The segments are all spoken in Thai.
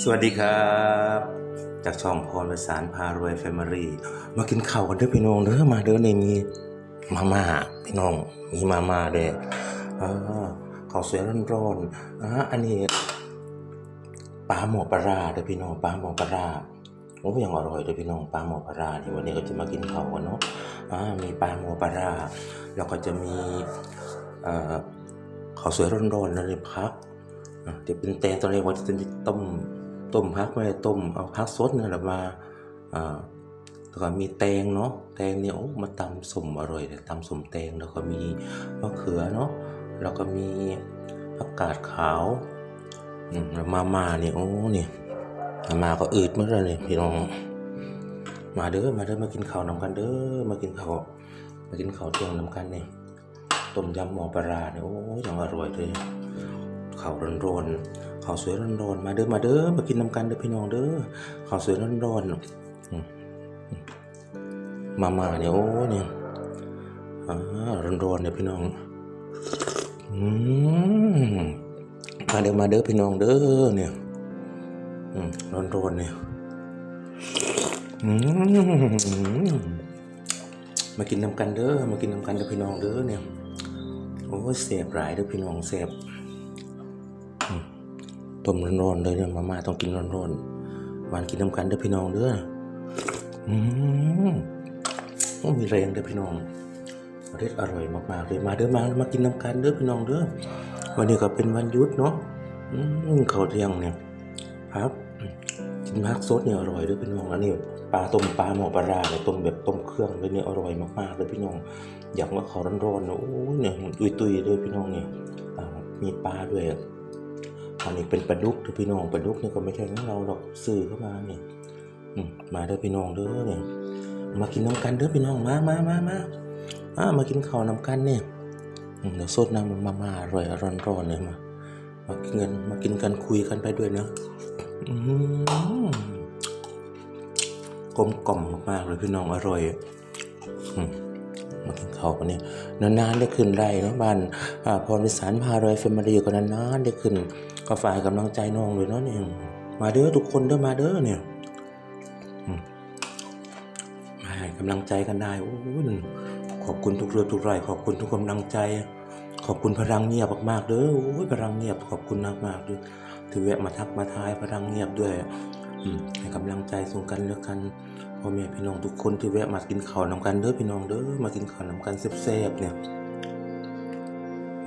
สวัสดีครับ จากช่องพรประสานพารวยแฟมิลี่มากินข้าวกันเด้อพี่น้องเด้อมาเด้อในมีมาม่าพี่น้องมีมาม่าเด้ออ่าข้าวสวยร้อนๆอ่าอันนี้ปลาหมอปลาราเด้อพี่น้องปลาหมอปลาราโอ้ยังอร่อยเด้อพี่น้องปลาหมอปลาร้านี่วันนี้ก็จะมากินข้าวกันเนาะอ่ามีปลาหมอปลาราแล้วก็จะมีเอ่อข้าวสวยร้อนๆนั่นเลยพัก เดี๋ยวเป็นแตงตอนแรกว่าจะต้มต้มพักไม่ได้ต้มเอาพักสดเนี่ยแหละมาอ่าแล้วก็มีแตงเนาะแตงเนี่ยโอ้มาตำสมอร่อยเลยตำสมแตงแล้วก็มีมะเขือเนาะแล้วก็มีผักกาดขาวอืมแล้วมามาเนี่ยโอ้เนี่ยมามาก็อืดเมื่อไรเนี่ยพี่น้องมาเด้อมาเด้อมากินข้าวนำกันเด้อมากินข้าวมากินข้าวเที่ยงนำกันเนี่ยต้มยำหมอปลาราเนี่ยโอ้ยยังอร่อยเลย ข้าวร้อนๆข้าวสวยร้อนๆมาเด้อมาเด้อมากินน้ำกันเด้อพี่น้องเด้อข้าวสวยร้อนๆอืมามาเนี่ยโอ้เนี่ยอ่าร้อนๆเนี่ยพี่น้องอืมมาเด้อมาเด้อพี่น้องเด้อเนี่ยอืมร้อนๆเนี่ยอืมมากินน้ำกันเด้อมากินน้ำกันเด้อพี่น้องเด้อเนี่ยโอ้เสียบหลายเด้อพี่น้องเสียบ ต้มร้อนๆเลยเนี่ยมาม่าต้องกินร้อนๆวานกินน้ำกันเด้อพี่น้องเด้ออืมโอ้มีแรงเด้อพี่น้องอร่อยอร่อยมากๆเลยมาเด้อมามากินน้ำกันเด้อพี่น้องเด้อวันนี้ก็เป็นวันยุดเนาะอืมข้าวเที่ยงเนี่ยครับกินพักสดเนี่ยอร่อยเด้อพี่น้องแล้วนี่ปลาต้มปลาหมอปลาราเนี่ยต้มแบบต้มเครื่องเลยเนี่ยอร่อยมากๆเลยพี่น้อง อยากมาขอร้อนๆนะโอ้ยเนี่ยตุยๆเลยพี่น้องเนี่ยมีปลาด้วย อันนี้เป็นปลาดุกเด้อพี่น้องปลาดุกนี่ก็ไม่ใช่ของเราหรอกซื้อเข้ามาเนี่ยมาเด้อพี่น้องเด้อเนี่ยมากินน้ำกันเด้อพี่น้องมามามามาอ่ามากินข้าวน้ำกันเนี่ยเดี๋ยวสดน้ำมามาอร่อยร้อนร้อนๆเลยมามากินกันมากินกันคุยกันไปด้วยนะกลมกล่อมมากๆเลยพี่น้องอร่อยมากินข้าวกันเนี่ยนานๆได้ขึ้นได้เนาะบ้านพรวิสารพารวยแฟมิลี่ก็นานๆได้ขึ้น ก็ฝ่ายกำลังใจน้องเลยเนาะเนี่ยมาเด้อทุกคนเด้อมาเด้อเนี่ยมาให้กำลังใจกันได้โอ้ยขอบคุณทุกเรือทุกไรขอบคุณทุกกำลังใจ ขอบคุณพลังเงียบมากๆเด้อโอ้ยพลังเงียบขอบคุณมากๆด้วยที่แวะมาทักมาทายพลังเงียบด้วยอืมให้กำลังใจส่งกันแล้วกันพ่อแม่พี่น้องทุกคนที่แวะมากินข้าวนำกันเด้อพี่น้องเด้อมากินข้าวนำกันแซ่บๆเนี่ย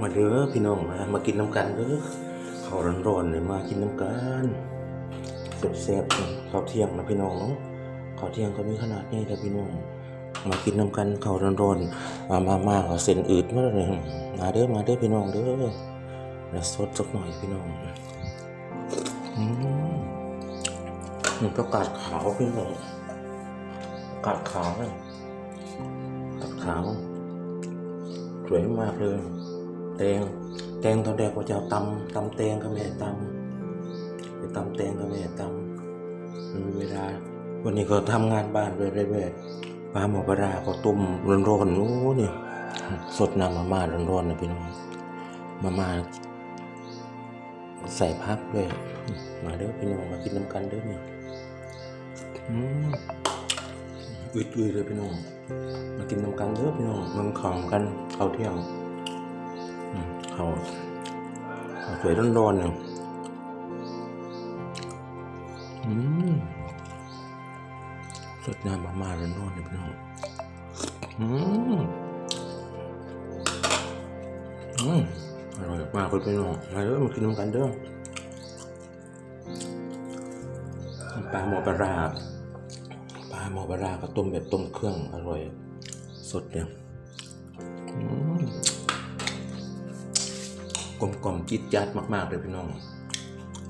มาเด้อพี่น้องมามากินน้ำกันเด้อ ข้าวร้อนๆเลยมากินน้ำกันแซ่บๆข้าวเที่ยงนะพี่น้องเนาะข้าวเที่ยงก็มีขนาดนี้แหละพี่น้องมากินน้ำกันข้าวร้อนๆมามามาเอาเส้นอืดมาเลยมาเด้อมาเด้อพี่น้องเด้อแล้วสดสักหน่อยพี่น้องอืมนี่ประกาศขาวพี่น้องประกาศขาวเลยกาศขาวสวยมากเลยแตง แตงตอนแรกว่าจะตำตำแตงก็ไม่ให้ตำไปตำแตงก็ไม่ให้ตำมันเวลา วันนี้ก็ทำงานบ้านด้วยเรื่อยๆปลาหมอปลาราก็ต้มร้อนๆโอ้เนี่ยสดน้ำมาม่าร้อนๆนะพี่น้องมาม่าใส่พักด้วย มาเด้อพี่น้องมากินน้ำกันเด้อเนี่ยอืดๆเลยพี่น้องมากินน้ำกันเยอพี่น้องมันของกันเขาเที่ยง อืมข้าวข้าวสวยร้อนๆเนี่ยอืมสดน้ำมาม่าร้อนๆเนี่ยพี่น้องอืมอืมอร่อยมากเลยพี่น้องมาเด้อมากินน้ำกันเด้อปลาหมอปลาราปลาหมอปลาราก็ต้มแบบต้มเครื่องอร่อย สดเนี่ยอืม ลมกล่อมจิตจัดมากๆเลยพี่น้อง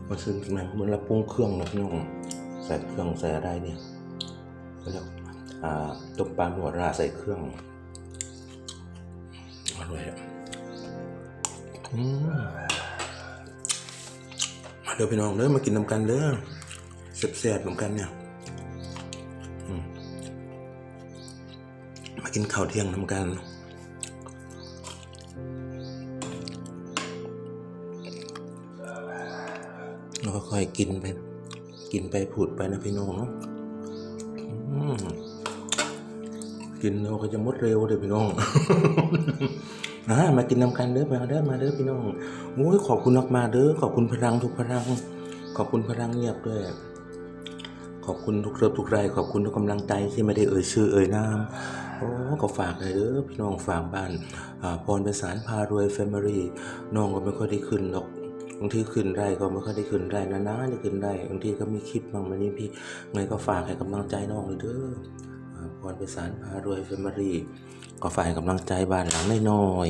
มาซื้อมาเหมือนเราปรุงเครื่องนะพี่น้องใส่เครื่องใส่อะไรเนี่ยก็เราต้มปลาหมอปลาร้าใส่เครื่องอร่อยอะอืมาเด้อพี่น้องเด้อมากินน้ำกันเด้อแซ่บๆน้ำกันเนี่ยมากินข้าวเที่ยงน้ำกัน อแล้วก็ค่อยกินไป กินไปพูดไปนะพี่น้องเนาะอืมกินเราก็จะมดเร็วเลยพี่น้องอ่ามากินนำกันเด้อมาเด้อมาเด้อพี่น้องโอ้ยขอบคุณมากๆเด้อขอบคุณพลังทุกพลัง ขอบคุณพลังเงียบด้วยขอบคุณทุกเริบทุกไรขอบคุณทุกกำลังใจที่ไม่ได้เอ่ยชื่อเอ่ยนามโอ้ก็ฝากเลยเด้อพี่น้องฝากบ้านพรประสานพารวยแฟมิลี่น้องก็ไม่ค่อยได้ขึ้นหรอก บางทีขึ้นได้ก็ไม่ค่อยได้ขึ้นได้นานๆจะขึ้นได้บางทีก็มีคลิปบางวันนี้พี่ไงก็ฝากให้กำลังใจน้องเลยเด้อพรปสานพารวยแฟมิลี่ก็ฝากให้กำลังใจบ้านหลังน้อย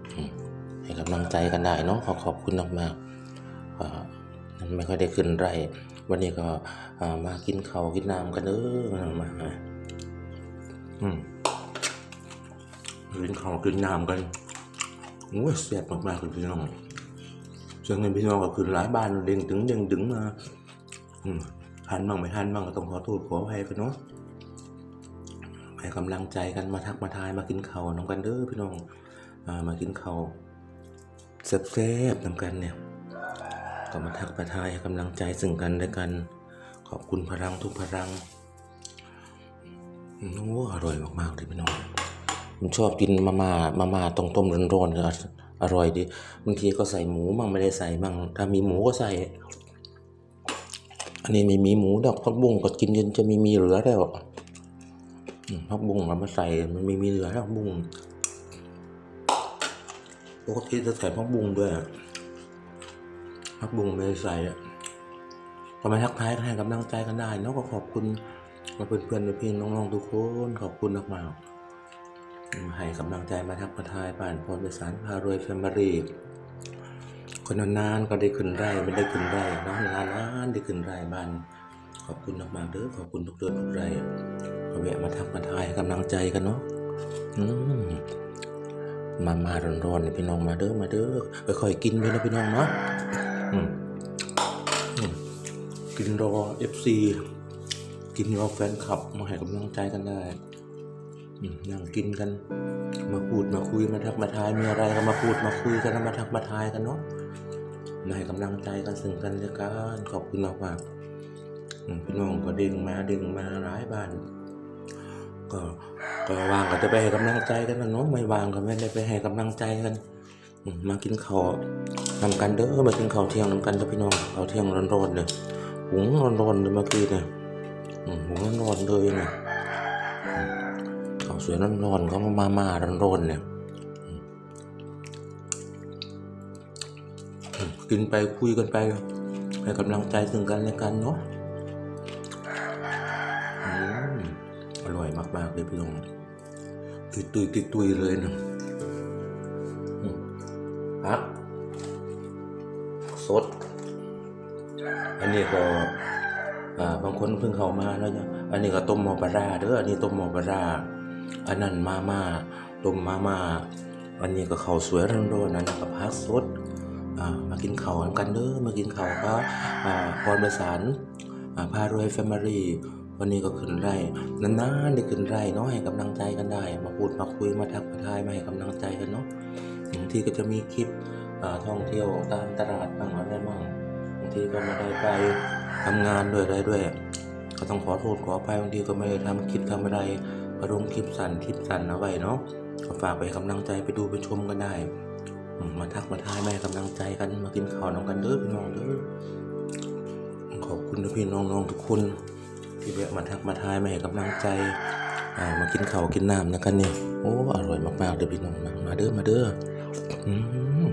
ๆให้กำลังใจกันได้เนาะขอขอบคุณมากๆนั้นไม่ค่อยได้ขึ้นไร่ วันนี้ก็มากินข้าวกินน้ำกันเด้อมามาอืมกินข้าวกินน้ำกันโอ้ยแซ่บมากๆเลยพี่น้อง ชียงเงินพี่น้องก็ขึ้นหลายบ้านเด้งถึงเด้งถึงมาทันบ้างไม่ทันบ้างก็ต้องขอโทษขออภัยกันเนาะให้กำลังใจกันมาทักมาทายมากินข้าวน้ำกันเด้อพี่น้องมากินข้าวแซ่บๆน้ำกันเนี่ยก็มาทักมาทายให้กำลังใจซึ่งกันและกัน ขอบคุณพลังทุกพลังอืมโอ้อร่อยมากๆเลยพี่น้องผมชอบกินมาม่ามาม่าต้มต้มร้อนๆเลย อร่อยดีบางทีก็ใส่หมูมั่งไม่ได้ใส่มั่งถ้ามีหมูก็ใส่ อันนี้ไม่มีหมูดอกพักบุ้งก็กินจนจะมีมีเหลือแล้วอืมพักบุ้งเอามาใส่มันไม่มีเหลือแล้วพักบุ้งปกติจะใส่พักบุ้งด้วยพักบุ้งไม่ได้ใส่อะก็มาทักทายกันให้กำลังใจกันได้เนาะก็ขอบคุณมาเพื่อนๆพี่น้องๆทุกคนขอบคุณมากๆ ให้กำลังใจมาทักมาทายผ่านพรประสานพารวยแฟมิลี่คนนานๆก็ได้ขึ้นไร่ไม่ได้ขึ้นไร่เนานานๆได้ขึ้นไร่บ้านขอบคุณมากๆเด้อขอบคุณทุกเดือนทุกไร่ก็แวะมาทักมาทายกำลังใจกันเนาะมามาร้อนๆพี่น้องมาเด้อมาเด้อค่อยๆกินไปนะพี่น้องเนาะกินรอ FC กินรอแฟนคลับมาให้กำลังใจกันได้ นั่งกินกัน มาพูดมาคุยมาทักมาทายมีอะไรก็มาพูดมาคุยกันมาทักมาทายกันเนาะมาให้กำลังใจกันซึ่งกันและกันขอบคุณมากมากพี่น้องก็เด้งมาเด้งมาหลายบ้านก็ก็วางก็จะไปให้กำลังใจกันนะเนาะไม่วางก็ไม่ได้ไปให้กำลังใจกันมากินข้าวนำกันเด้อมากินข้าวเที่ยงนำกันเด้อพี่น้องข้าวเที่ยงร้อนๆเลยหุงร้อนๆเลยเมื่อกี้เนี่ยหุงร้อนๆเลยเนี่ย สวยร้อนๆก็มามามาร้อนๆเนี่ยกินไปคุยกันไปให้กำลังใจซึ่งกันและกันเนาะอร่อยมากๆเลยพี่น้องติดตุยติดตุยเลยนะอืมพักสด อันนี้ก็บางคนเพิ่งเข้ามาแล้วเนี่ยอันนี้ก็ต้มหมอปลาร้าเด้ออันนี้ต้มหมอปลาร้า อันนั้นมามาต้มมามาอันนี้ก็ข้าวสวยร้อนๆอันนั้นก็พักสดมากินข้าวกันเด้อมากินข้าวก็อ่าพรประสานพารวยแฟมิลี่วันนี้ก็ขึ้นไร่นานๆได้ขึ้นไร่เนาะให้กำลังใจกันได้ มาพูดมาคุยมาทักมาทายมาให้กำลังใจกันเนาะบางทีก็จะมีคลิปท่องเที่ยวตามตลาดบ้างอะไรบ้างบางทีก็ไม่ได้ไปทำงานด้วยอะไรด้วย ก็ต้องขอโทษขออภัยบางทีก็ไม่ได้ทำคลิปทำอะไร มาลงคลิปสั่นคลิปสั่นเอาไว้เนาะก็ฝากไปกำลังใจไปดูไปชมกันได้ มาทักมาทายมาให้กำลังใจกันมากินข้าวนำกันเด้อพี่น้องเด้อขอบคุณพี่น้องๆทุกคนที่แวะมาทักมาทายมาให้กำลังใจอ่ามากินข้าวกินน้ำนะกันเนี่ยโอ้อร่อยมากๆเลยพี่น้องนะมาเด้อมาเด้ออืม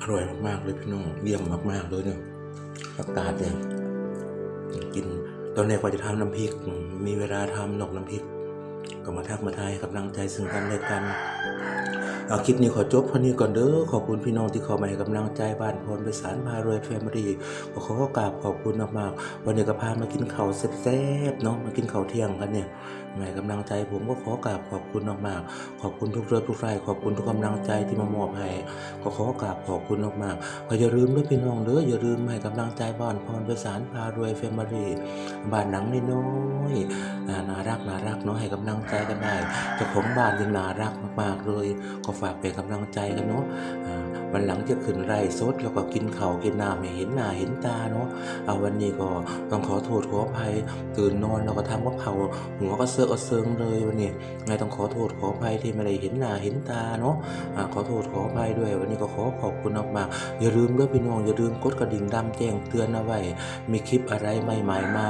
อร่อยมากๆเลยพี่น้องเยี่ยมมากๆเลยเนี่ยผักาดเนี่ยกิน ตอนแรกว่าจะทำน้ำพริก มีเวลาทำหนอกน้ำพริก ก็มาทักมาทายกับกำลังใจซึ่งกันและกันเอาคลิปนี้ขอจบเท่านี้ก่อนเด้อขอบคุณพี่น้องที่เข้ามาให้กำลังใจบ้านพรไปสารพารวยแฟมิลี่ขอขอกราบขอบคุณมากๆวันนี้ก็พามากินข้าวแซ่บๆเนาะมากินข้าวเที่ยงกันเนี่ย ให้กำลังใจผมก็ขอกราบขอบคุณมากๆ ขอบคุณทุกเรื่องทุกรายขอบคุณทุกกำลังใจที่มามอบให้ก็ขอกราบขอบคุณมากๆก็อย่าลืมด้วยพี่น้องเด้ออย่าลืมให้กำลังใจบ้านพรไปสารพารวยแฟมิลี่บ้านหนังน้อยๆอ่าน่ารักน่ารักเนาะให้กำลังใจกันได้เจ้าของบ้านยังน่ารักมากๆเลย ก็ฝากเป็นกำลังใจกันเนาะ วันหลังจะขึ้นไร่สดแล้วก็กินข้าวกินน้ำให้เห็นหน้าเห็นตาเนาะเอาวันนี้ก็ต้องขอโทษขออภัยตื่นนอนแล้วก็ทำกับข้าวหัวก็เสือกเซิงเลยวันนี้ไงต้องขอโทษขออภัยที่ไม่ได้เห็นหน้าเห็นตาเนาะอ่าขอโทษขออภัยด้วย วันนี้ก็ขอขอบคุณมากๆอย่าลืมเด้อพี่น้องอย่าลืมกดกระดิ่งดำแจ้งเตือนเอาไว้มีคลิปอะไรใหม่ๆมา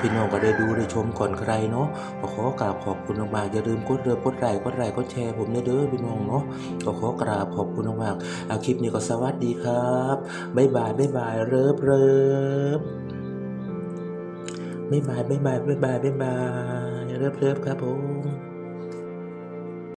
พี่น้องก็ได้ดูได้ชมก่อนใครเนาะก็ขอกราบขอบคุณมากๆอย่าลืมกดเรือกดไลค์กดไลค์กดแชร์ผมเด้อพี่น้องเนาะก็ขอกราบขอบคุณมากๆอาคลิปนี้ก็สวัสดีครับบ๊ายบายบ๊ายบายเริบเริบบ๊ายบายบ๊ายบายบ๊ายบายบ๊ายบายเริบเริบครับผม